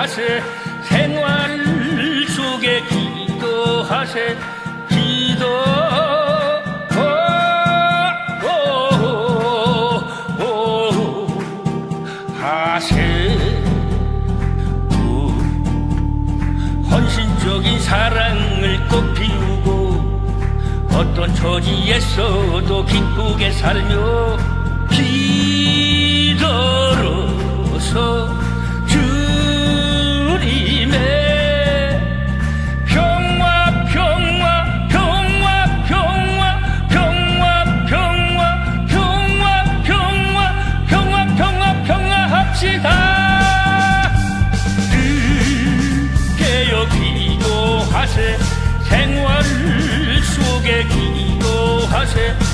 기도하세. 생활 속에 기도하세. 기도. 하세. 우, 헌신적인 사랑을 꽃 피우고 어떤 처지에서도 기쁘게 살며 기도 생활 속에 기도하세.